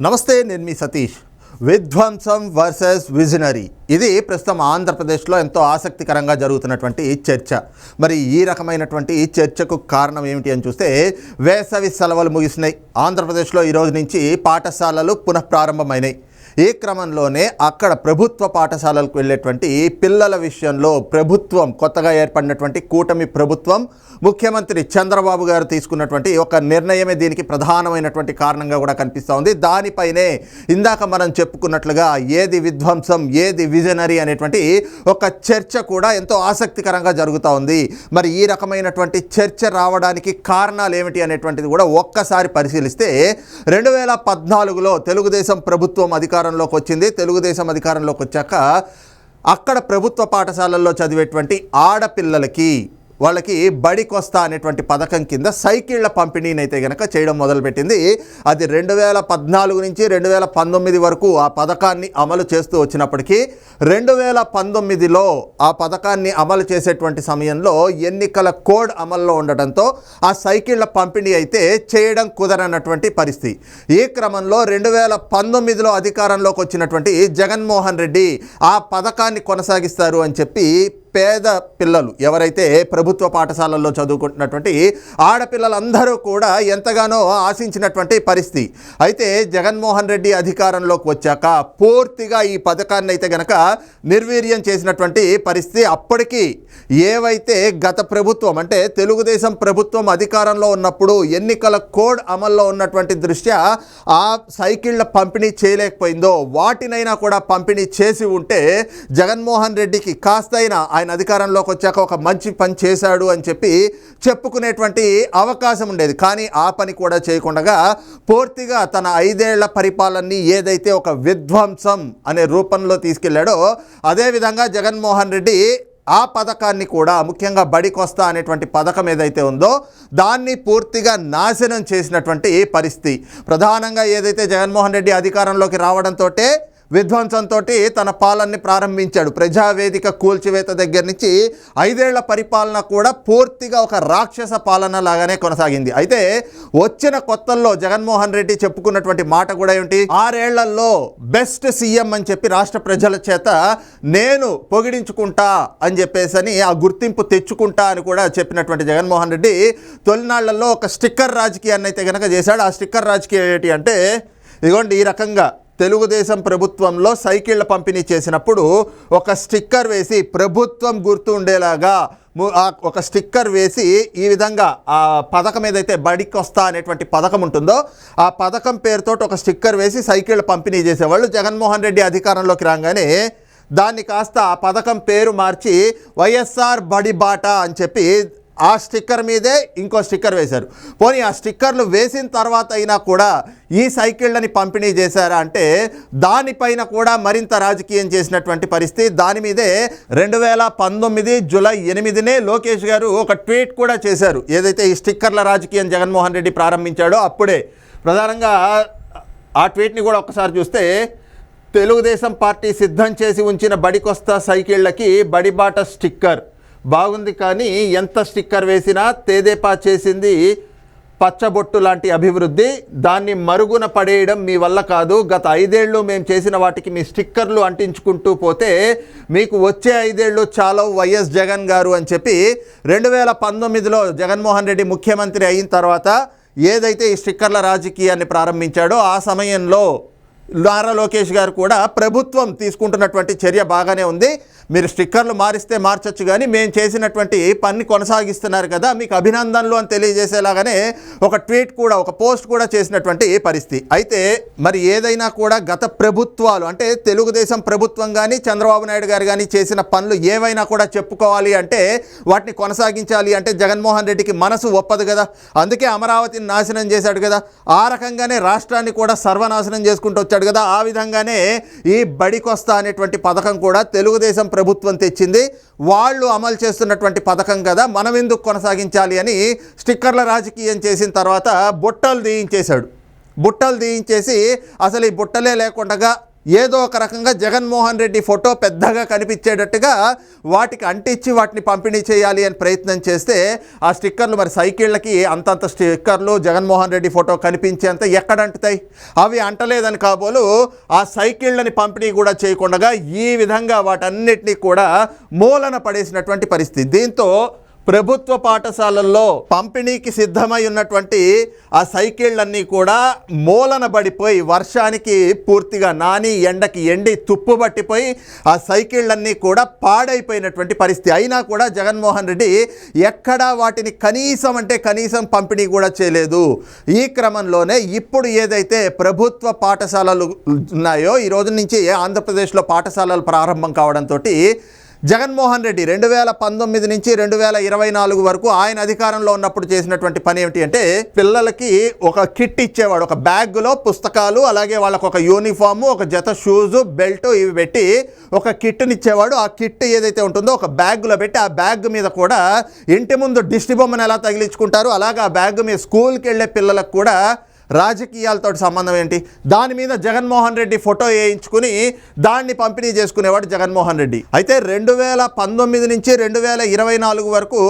నమస్తే నేను మీ సతీష్. విధ్వంసం వర్సెస్ విజనరీ. ఇది ప్రస్తుతం ఆంధ్రప్రదేశ్లో ఎంతో ఆసక్తికరంగా జరుగుతున్నటువంటి చర్చ. మరి ఈ రకమైనటువంటి చర్చకు కారణం ఏమిటి అని చూస్తే వేసవి సెలవులు ముగిసినాయి. ఆంధ్రప్రదేశ్లో ఈ రోజు నుంచి పాఠశాలలు పునఃప్రారంభమైనాయి. ఈ క్రమంలోనే అక్కడ ప్రభుత్వ పాఠశాలలకు వెళ్ళేటువంటి పిల్లల విషయంలో ప్రభుత్వం కొత్తగా ఏర్పడినటువంటి కూటమి ప్రభుత్వం ముఖ్యమంత్రి చంద్రబాబు గారు తీసుకున్నటువంటి ఒక నిర్ణయమే దీనికి ప్రధానమైనటువంటి కారణంగా కూడా కనిపిస్తూ ఉంది. దానిపైనే ఇందాక మనం చెప్పుకున్నట్లుగా ఏది విధ్వంసం ఏది విజనరీ అనేటువంటి ఒక చర్చ కూడా ఎంతో ఆసక్తికరంగా జరుగుతూ ఉంది. మరి ఈ రకమైనటువంటి చర్చ రావడానికి కారణాలు ఏమిటి అనేటువంటిది కూడా ఒక్కసారి పరిశీలిస్తే రెండు వేల పద్నాలుగులో తెలుగుదేశం ప్రభుత్వం అధికారంలోకి వచ్చింది. తెలుగుదేశం అధికారంలోకి వచ్చాక అక్కడ ప్రభుత్వ పాఠశాలల్లో చదివేటువంటి ఆడపిల్లలకి వాళ్ళకి బడికొస్తా అనేటువంటి పథకం కింద సైకిళ్ళ పంపిణీని అయితే కనుక చేయడం మొదలుపెట్టింది. అది రెండు వేల పద్నాలుగు నుంచి రెండు వేల పంతొమ్మిది వరకు ఆ పథకాన్ని అమలు చేస్తూ వచ్చినప్పటికీ రెండు వేల పంతొమ్మిదిలో ఆ పథకాన్ని అమలు చేసేటువంటి సమయంలో ఎన్నికల కోడ్ అమల్లో ఉండటంతో ఆ సైకిళ్ళ పంపిణీ అయితే చేయడం కుదరనటువంటి పరిస్థితి. ఈ క్రమంలో రెండు వేల పంతొమ్మిదిలో అధికారంలోకి వచ్చినటువంటి జగన్మోహన్ రెడ్డి ఆ పథకాన్ని కొనసాగిస్తారు అని చెప్పి పేద పిల్లలు ఎవరైతే ప్రభుత్వ పాఠశాలల్లో చదువుకుంటున్నటువంటి ఆడపిల్లలందరూ కూడా ఎంతగానో ఆశించినటువంటి పరిస్థితి. అయితే జగన్మోహన్ రెడ్డి అధికారంలోకి వచ్చాక పూర్తిగా ఈ పథకాన్ని అయితే గనక నిర్వీర్యం చేసినటువంటి పరిస్థితి అప్పటికి. ఏవైతే గత ప్రభుత్వం అంటే తెలుగుదేశం ప్రభుత్వం అధికారంలో ఉన్నప్పుడు ఎన్నికల కోడ్ అమల్లో ఉన్నటువంటి దృష్ట్యా ఆ సైకిళ్ళ పంపిణీ చేయలేకపోయిందో వాటినైనా కూడా పంపిణీ చేసి ఉంటే జగన్మోహన్ రెడ్డికి కాస్తైనా ఆయన అధికారంలోకి వచ్చాక ఒక మంచి పని చేశాడు అని చెప్పి చెప్పుకునేటువంటి అవకాశం ఉండేది. కానీ ఆ పని కూడా చేయకుండా పూర్తిగా తన ఐదేళ్ళ పరిపాలనని ఏదైతే ఒక విధ్వంసం అనే రూపంలో తీసుకెళ్ళాడో అదేవిధంగా జగన్మోహన్ రెడ్డి ఆ పథకాన్ని కూడా ముఖ్యంగా బడికొస్తా అనేటువంటి పథకం ఏదైతే ఉందో దాన్ని పూర్తిగా నాశనం చేసినటువంటి పరిస్థితి. ప్రధానంగా ఏదైతే జగన్మోహన్ రెడ్డి అధికారంలోకి రావడంతో విధ్వంసంతో తన పాలనని ప్రారంభించాడు. ప్రజావేదిక కూల్చివేత దగ్గర నుంచి ఐదేళ్ళ పరిపాలన కూడా పూర్తిగా ఒక రాక్షస పాలన లాగానే కొనసాగింది. అయితే వచ్చిన కొత్తల్లో జగన్మోహన్ రెడ్డి చెప్పుకున్నటువంటి మాట కూడా ఏమిటి ఆరేళ్ళలో బెస్ట్ సీఎం అని చెప్పి రాష్ట్ర ప్రజల చేత నేను పొగిడించుకుంటా అని చెప్పేసి ఆ గుర్తింపు తెచ్చుకుంటా అని కూడా చెప్పినటువంటి జగన్మోహన్ రెడ్డి తొలినాళ్ళలో ఒక స్టిక్కర్ రాజకీయాన్ని అయితే కనుక చేశాడు. ఆ స్టిక్కర్ రాజకీయం ఏంటి అంటే ఇదిగోండి ఈ రకంగా తెలుగుదేశం ప్రభుత్వంలో సైకిళ్ళ పంపిణీ చేసినప్పుడు ఒక స్టిక్కర్ వేసి ప్రభుత్వం గుర్తు ఉండేలాగా ఒక స్టిక్కర్ వేసి ఈ విధంగా ఆ పథకం ఏదైతే బడికి వస్తా అనేటువంటి పథకం ఉంటుందో ఆ పథకం పేరుతో ఒక స్టిక్కర్ వేసి సైకిళ్ళ పంపిణీ చేసేవాళ్ళు. జగన్మోహన్ రెడ్డి అధికారంలోకి రాగానే దాన్ని కాస్త ఆ పథకం పేరు మార్చి వైఎస్ఆర్ బడి బాట అని చెప్పి ఆ స్టిక్కర్ మీదే ఇంకో స్టిక్కర్ వేశారు. పోనీ ఆ స్టిక్కర్లు వేసిన తర్వాత అయినా కూడా ఈ సైకిళ్ళని పంపిణీ చేశారా అంటే దానిపైన కూడా మరింత రాజకీయం చేసినటువంటి పరిస్థితి. దాని మీదే రెండు వేల పంతొమ్మిది జులై ఎనిమిదినే లోకేష్ గారు ఒక ట్వీట్ కూడా చేశారు. ఏదైతే ఈ స్టిక్కర్ల రాజకీయం జగన్మోహన్ రెడ్డి ప్రారంభించాడో అప్పుడే. ప్రధానంగా ఆ ట్వీట్ని కూడా ఒకసారి చూస్తే తెలుగుదేశం పార్టీ సిద్ధం చేసి ఉంచిన బడికొస్తా సైకిళ్ళకి బడిబాట స్టిక్కర్. బాగుంది కానీ ఎంత స్టిక్కర్ వేసినా తేదేపా చేసింది పచ్చబొట్టు లాంటి అభివృద్ధి. దాన్ని మరుగున పడేయడం మీ వల్ల కాదు. గత ఐదేళ్ళు మేము చేసిన వాటికి మీ స్టిక్కర్లు అంటించుకుంటూ పోతే మీకు వచ్చే ఐదేళ్ళు చాలా వైఎస్ జగన్ గారు అని చెప్పి రెండు వేల పంతొమ్మిదిలో జగన్మోహన్ రెడ్డి ముఖ్యమంత్రి అయిన తర్వాత ఏదైతే ఈ స్టిక్కర్ల రాజకీయాన్ని ప్రారంభించాడో ఆ సమయంలో నారా లోకేష్ గారు కూడా ప్రభుత్వం తీసుకుంటున్నటువంటి చర్య బాగానే ఉంది. మీరు స్టిక్కర్లు మారిస్తే మార్చొచ్చు కానీ మేము చేసినటువంటి పని కొనసాగిస్తున్నారు కదా మీకు అభినందనలు అని తెలియజేసేలాగానే ఒక ట్వీట్ కూడా ఒక పోస్ట్ కూడా చేసినటువంటి పరిస్థితి. అయితే మరి ఏదైనా కూడా గత ప్రభుత్వాలు అంటే తెలుగుదేశం ప్రభుత్వం కానీ చంద్రబాబు నాయుడు గారు కానీ చేసిన పనులు ఏవైనా కూడా చెప్పుకోవాలి అంటే వాటిని కొనసాగించాలి అంటే జగన్మోహన్ రెడ్డికి మనసు ఒప్పదు కదా. అందుకే అమరావతిని నాశనం చేశాడు కదా. ఆ రకంగానే రాష్ట్రాన్ని కూడా సర్వనాశనం చేసుకుంటూ వచ్చాడు కదా. ఆ విధంగానే ఈ బడికొస్తా అనేటువంటి పథకం కూడా తెలుగుదేశం ప్రభుత్వం తెచ్చింది. వాళ్ళు అమలు చేస్తున్నటువంటి పథకం కదా మనం ఎందుకు కొనసాగించాలి అని స్టిక్కర్ల రాజకీయం చేసిన తర్వాత బుట్టలు తీయించేశాడు. బుట్టలు తీయించేసి అసలు ఈ బుట్టలే లేకుండా ఏదో ఒక రకంగా జగన్మోహన్ రెడ్డి ఫోటో పెద్దగా కనిపించేటట్టుగా వాటికి అంటించి వాటిని పంపిణీ చేయాలి అని ప్రయత్నం చేస్తే ఆ స్టిక్కర్లు మరి సైకిళ్ళకి అంతంత స్టిక్కర్లు జగన్మోహన్ రెడ్డి ఫోటో కనిపించేంత ఎక్కడ అంటుతాయి? అవి అంటలేదని కాబోలు ఆ సైకిళ్ళని పంపిణీ కూడా చేయకుండా ఈ విధంగా వాటన్నిటినీ కూడా మూలన పడేసినటువంటి పరిస్థితి. దీంతో ప్రభుత్వ పాఠశాలల్లో పంపిణీకి సిద్ధమై ఉన్నటువంటి ఆ సైకిళ్ళన్నీ కూడా మూలన పడిపోయి వర్షానికి పూర్తిగా నాని ఎండకి ఎండి తుప్పు పట్టిపోయి ఆ సైకిళ్ళన్నీ కూడా పాడైపోయినటువంటి పరిస్థితి. అయినా కూడా జగన్మోహన్ రెడ్డి ఎక్కడా వాటిని కనీసం అంటే కనీసం పంపిణీ కూడా చేయలేదు. ఈ క్రమంలోనే ఇప్పుడు ఏదైతే ప్రభుత్వ పాఠశాలలు ఉన్నాయో ఈ రోజు నుంచి ఆంధ్రప్రదేశ్లో పాఠశాలలు ప్రారంభం కావడంతో జగన్మోహన్ రెడ్డి రెండు వేల పంతొమ్మిది నుంచి రెండు వేల ఇరవై నాలుగు వరకు ఆయన అధికారంలో ఉన్నప్పుడు చేసినటువంటి పని ఏమిటి అంటే పిల్లలకి ఒక కిట్ ఇచ్చేవాడు ఒక బ్యాగ్లో పుస్తకాలు అలాగే వాళ్ళకు ఒక యూనిఫాము ఒక జత షూస్ బెల్ట్ ఇవి పెట్టి ఒక కిట్ని ఇచ్చేవాడు. ఆ కిట్ ఏదైతే ఉంటుందో ఒక బ్యాగ్లో పెట్టి ఆ బ్యాగ్ మీద కూడా ఇంటి ముందు దిష్టి బొమ్మను ఎలా తగిలించుకుంటారు అలాగే ఆ బ్యాగ్ మీద స్కూల్కి వెళ్ళే పిల్లలకు కూడా రాజకీయాలతో సంబంధం ఏంటి? దాని మీద జగన్మోహన్ రెడ్డి ఫోటో వేయించుకుని దాన్ని పంపిణీ చేసుకునేవాడు జగన్మోహన్ రెడ్డి. అయితే రెండు వేల పంతొమ్మిది నుంచి రెండు వేల ఇరవై నాలుగు వరకు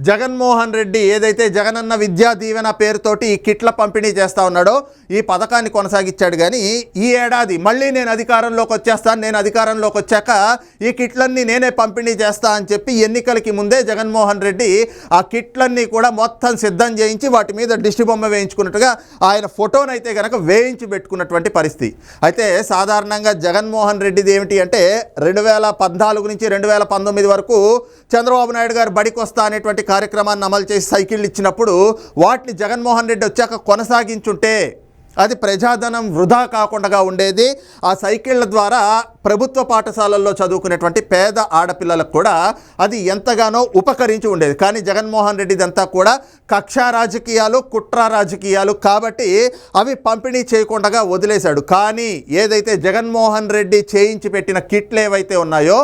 జగన్మోహన్ రెడ్డి ఏదైతే జగనన్న విద్యా దీవెన పేరుతోటి ఈ కిట్ల పంపిణీ చేస్తా ఉన్నాడో ఈ పథకాన్ని కొనసాగించాడు కానీ ఈ ఏడాది మళ్ళీ నేను అధికారంలోకి వచ్చేస్తాను నేను అధికారంలోకి వచ్చాక ఈ కిట్లన్నీ నేనే పంపిణీ చేస్తా అని చెప్పి ఎన్నికలకి ముందే జగన్మోహన్ రెడ్డి ఆ కిట్లన్నీ కూడా మొత్తం సిద్ధం చేయించి వాటి మీద దిష్టి బొమ్మ వేయించుకున్నట్టుగా ఆయన ఆయన ఫోటోనైతే కనుక వేయించి పెట్టుకున్నటువంటి పరిస్థితి. అయితే సాధారణంగా జగన్మోహన్ రెడ్డిది ఏమిటి అంటే రెండు వేల పద్నాలుగు నుంచి రెండు వేల పంతొమ్మిది వరకు చంద్రబాబు నాయుడు గారు బడికి వస్తా అనేటువంటి కార్యక్రమాన్ని అమలు చేసి సైకిళ్ళు ఇచ్చినప్పుడు వాటిని జగన్మోహన్ రెడ్డి వచ్చాక కొనసాగించుంటే అది ప్రజాధనం వృధా కాకుండా ఉండేది. ఆ సైకిళ్ళ ద్వారా ప్రభుత్వ పాఠశాలల్లో చదువుకునేటువంటి పేద ఆడపిల్లలకు కూడా అది ఎంతగానో ఉపకరించి ఉండేది. కానీ జగన్మోహన్ రెడ్డిదంతా కూడా కక్షా రాజకీయాలు కుట్ర రాజకీయాలు కాబట్టి అవి పంపిణీ చేయకుండా వదిలేశాడు. కానీ ఏదైతే జగన్మోహన్ రెడ్డి చేయించి పెట్టిన కిట్లు ఏవైతే ఉన్నాయో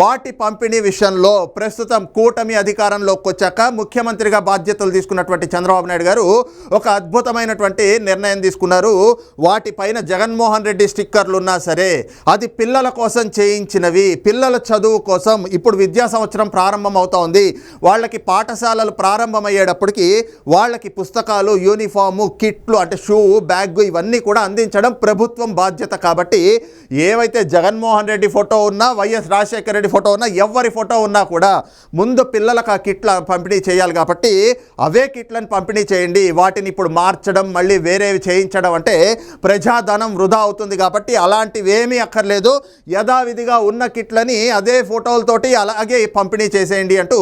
వాటి పంపిణీ విషయంలో ప్రస్తుతం కూటమి అధికారంలోకి వచ్చాక ముఖ్యమంత్రిగా బాధ్యతలు తీసుకున్నటువంటి చంద్రబాబు నాయుడు గారు ఒక అద్భుతమైనటువంటి నిర్ణయం తీసుకున్నారు. వాటిపైన జగన్మోహన్ రెడ్డి స్టిక్కర్లు ఉన్నా సరే అది పిల్లల కోసం చేయించినవి పిల్లల చదువు కోసం ఇప్పుడు విద్యా సంవత్సరం ప్రారంభం అవుతోంది వాళ్ళకి పాఠశాలలు ప్రారంభమయ్యేటప్పటికి వాళ్ళకి పుస్తకాలు యూనిఫాము కిట్లు అంటే షూ బ్యాగ్ ఇవన్నీ కూడా అందించడం ప్రభుత్వం బాధ్యత కాబట్టి ఏవైతే జగన్మోహన్ రెడ్డి ఫోటో ఉన్నా వైఎస్ రాజశేఖర రెడ్డి ఫోటో ఉన్నా ఎవరి ఫోటో ఉన్నా కూడా ముందు పిల్లలకు ఆ కిట్ల పంపిణీ చేయాలి కాబట్టి అవే కిట్లను పంపిణీ చేయండి. వాటిని ఇప్పుడు మార్చడం మళ్ళీ వేరేవి చేయించడం అంటే ప్రజాధనం వృధా అవుతుంది కాబట్టి అలాంటివి ఏమీ అక్కర్లేదు. యథావిధిగా ఉన్న కిట్లని అదే ఫోటోలతోటి అలాగే పంపిణీ చేసేయండి అంటూ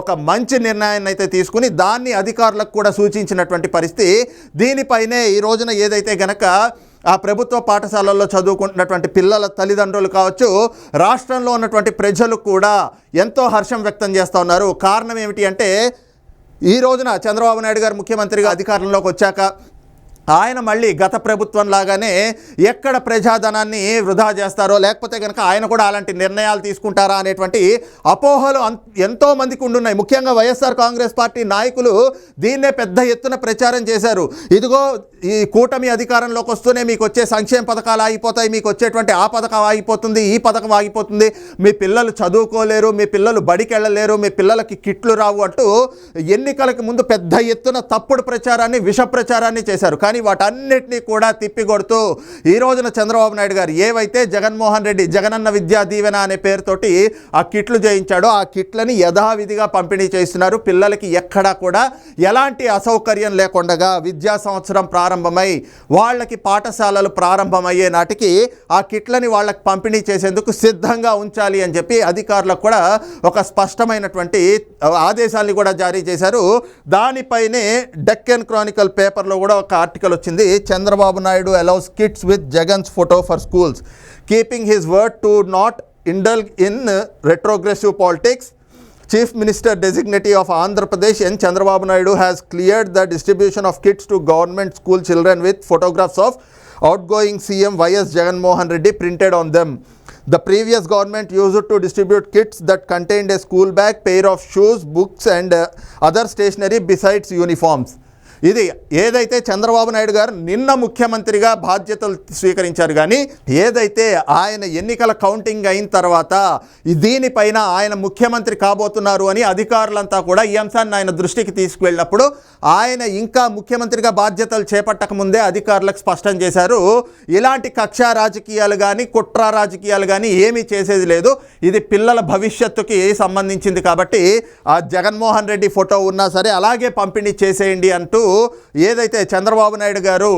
ఒక మంచి నిర్ణయాన్ని అయితే తీసుకుని దాన్ని అధికారులకు కూడా సూచించినటువంటి పరిస్థితి. దీనిపైనే ఈ రోజున ఏదైతే గనక ఆ ప్రభుత్వ పాఠశాలల్లో చదువుకుంటున్నటువంటి పిల్లల తల్లిదండ్రులు కావచ్చు రాష్ట్రంలో ఉన్నటువంటి ప్రజలు కూడా ఎంతో హర్షం వ్యక్తం చేస్తూ ఉన్నారు. కారణం ఏమిటి అంటే ఈ రోజున చంద్రబాబు నాయుడు గారు ముఖ్యమంత్రిగా అధికారంలోకి వచ్చాక ఆయన మళ్ళీ గత ప్రభుత్వం లాగానే ఎక్కడ ప్రజాధనాన్ని వృధా చేస్తారో లేకపోతే కనుక ఆయన కూడా అలాంటి నిర్ణయాలు తీసుకుంటారా అనేటువంటి అపోహలు అన్- ఎంతో మందికి ఉండున్నాయి. ముఖ్యంగా వైఎస్ఆర్ కాంగ్రెస్ పార్టీ నాయకులు దీన్నే పెద్ద ఎత్తున ప్రచారం చేశారు. ఇదిగో ఈ కూటమి అధికారంలోకి వస్తూనే మీకు వచ్చే సంక్షేమ పథకాలు ఆగిపోతాయి మీకు వచ్చేటువంటి ఆ పథకం ఆగిపోతుంది ఈ పథకం ఆగిపోతుంది. మీ పిల్లలు చదువుకోలేరు మీ పిల్లలు బడికి వెళ్ళలేరు మీ పిల్లలకి కిట్లు రావు అంటూ ఎన్నికలకు ముందు పెద్ద ఎత్తున తప్పుడు ప్రచారాన్ని విష ప్రచారాన్ని చేశారు. కానీ వాటన్నిటినీ కూడా తిప్పికొడుతూ ఈ రోజున చంద్రబాబు నాయుడు గారు ఏవైతే జగన్మోహన్ రెడ్డి జగనన్న విద్యా దీవెన అనే పేరుతోటి ఆ కిట్లు చేయించాడో ఆ కిట్లని యథావిధిగా పంపిణీ చేస్తున్నారు. పిల్లలకి ఎక్కడా కూడా ఎలాంటి అసౌకర్యం లేకుండా విద్యా సంవత్సరం ప్రారంభమై వాళ్ళకి పాఠశాలలు ప్రారంభమయ్యే నాటికి ఆ కిట్లని వాళ్ళకి పంపిణీ చేసేందుకు సిద్ధంగా ఉంచాలి అని చెప్పి అధికారులకు కూడా ఒక స్పష్టమైనటువంటి ఆదేశాన్ని కూడా జారీ చేశారు. దానిపైనే డెక్కన్ క్రానికల్ పేపర్లో కూడా ఒక ఆర్టికల్ వచ్చింది Chandrababu Naidu allows kits with Jagan's photo for schools keeping his word to not indulge in retrogressive politics Chief Minister designatee of Andhra Pradesh N. Chandrababu Naidu has cleared the distribution of kits to government school children with photographs of outgoing CM YS Jagan Mohan Reddy printed on them. The previous government used to distribute kits that contained a school bag, pair of shoes, books, and uh, other stationery besides uniforms. ఇది ఏదైతే చంద్రబాబు నాయుడు గారు నిన్న ముఖ్యమంత్రిగా బాధ్యతలు స్వీకరించారు కానీ ఏదైతే ఆయన ఎన్నికల కౌంటింగ్ అయిన తర్వాత దీనిపైన ఆయన ముఖ్యమంత్రి కాబోతున్నారు అని అధికారులంతా కూడా ఈ అంశాన్ని ఆయన దృష్టికి తీసుకువెళ్ళినప్పుడు ఆయన ఇంకా ముఖ్యమంత్రిగా బాధ్యతలు చేపట్టక ముందే అధికారులకు స్పష్టం చేశారు ఇలాంటి కక్షా రాజకీయాలు కానీ కుట్ర రాజకీయాలు కానీ ఏమీ చేసేది లేదు. ఇది పిల్లల భవిష్యత్తుకి సంబంధించింది కాబట్టి ఆ జగన్మోహన్ రెడ్డి ఫోటో ఉన్నా సరే అలాగే పంపిణీ చేసేయండి అంటూ ఏదైతే చంద్రబాబు నాయుడు గారు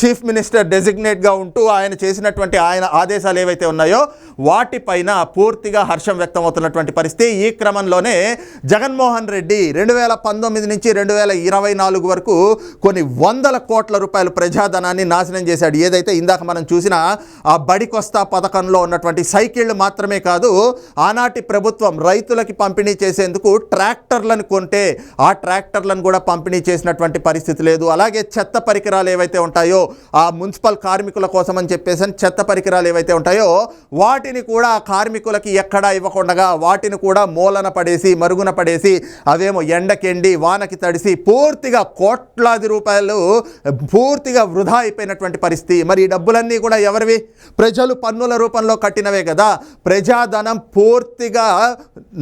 చీఫ్ మినిస్టర్ డెసిగ్నేట్గా ఉంటూ ఆయన చేసినటువంటి ఆయన ఆదేశాలు ఏవైతే ఉన్నాయో వాటిపైన పూర్తిగా హర్షం వ్యక్తం అవుతున్నటువంటి పరిస్థితి. ఈ క్రమంలోనే జగన్మోహన్ రెడ్డి రెండు వేల పంతొమ్మిది నుంచి రెండు వేల ఇరవై నాలుగు వరకు కొన్ని వందల కోట్ల రూపాయలు ప్రజాధనాన్ని నాశనం చేశాడు. ఏదైతే ఇందాక మనం చూసిన ఆ బడికొస్తా పథకంలో ఉన్నటువంటి సైకిళ్ళు మాత్రమే కాదు ఆనాటి ప్రభుత్వం రైతులకి పంపిణీ చేసేందుకు ట్రాక్టర్లను కొంటే ఆ ట్రాక్టర్లను కూడా పంపిణీ చేసినటువంటి పరిస్థితి లేదు. అలాగే చెత్త పరికరాలు ఏవైతే ఉంటాయో ఆ మున్సిపల్ కార్మికుల కోసం అని చెప్పేసి చెత్త పరికరాలు ఏవైతే ఉంటాయో వాటిని కూడా ఆ కార్మికులకి ఎక్కడా ఇవ్వకుండా వాటిని కూడా మూలన పడేసి మరుగున పడేసి అవేమో ఎండకెండి వానకి తడిసి పూర్తిగా కోట్లాది రూపాయలు పూర్తిగా వృధా అయిపోయినటువంటి పరిస్థితి. మరి ఈ డబ్బులన్నీ కూడా ఎవరివి? ప్రజలు పన్నుల రూపంలో కట్టినవే కదా. ప్రజాధనం పూర్తిగా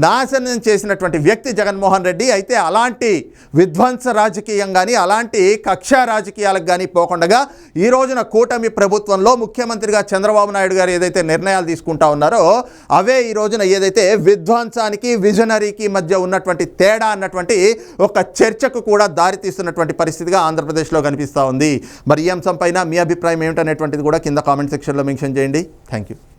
నాశనం చేసినటువంటి వ్యక్తి జగన్మోహన్ రెడ్డి అయితే అలాంటి విధ్వంస రాజకీయం కానీ అలాంటి కక్షా రాజకీయాలకు కానీ పోకుండా ఈ రోజున కూటమి ప్రభుత్వంలో ముఖ్యమంత్రిగా చంద్రబాబు నాయుడు గారు ఏదైతే నిర్ణయాలు తీసుకుంటా ఉన్నారో అవే ఈ రోజున ఏదైతే విధ్వంసానికి విజనరీకి మధ్య ఉన్నటువంటి తేడా అన్నటువంటి ఒక చర్చకు కూడా దారితీస్తున్నటువంటి పరిస్థితిగా ఆంధ్రప్రదేశ్లో కనిపిస్తూ ఉంది. మరి ఈ అంశంపైన మీ అభిప్రాయం ఏమిటనేటువంటిది కూడా కింద కామెంట్ సెక్షన్లో మెన్షన్ చేయండి. Thank you.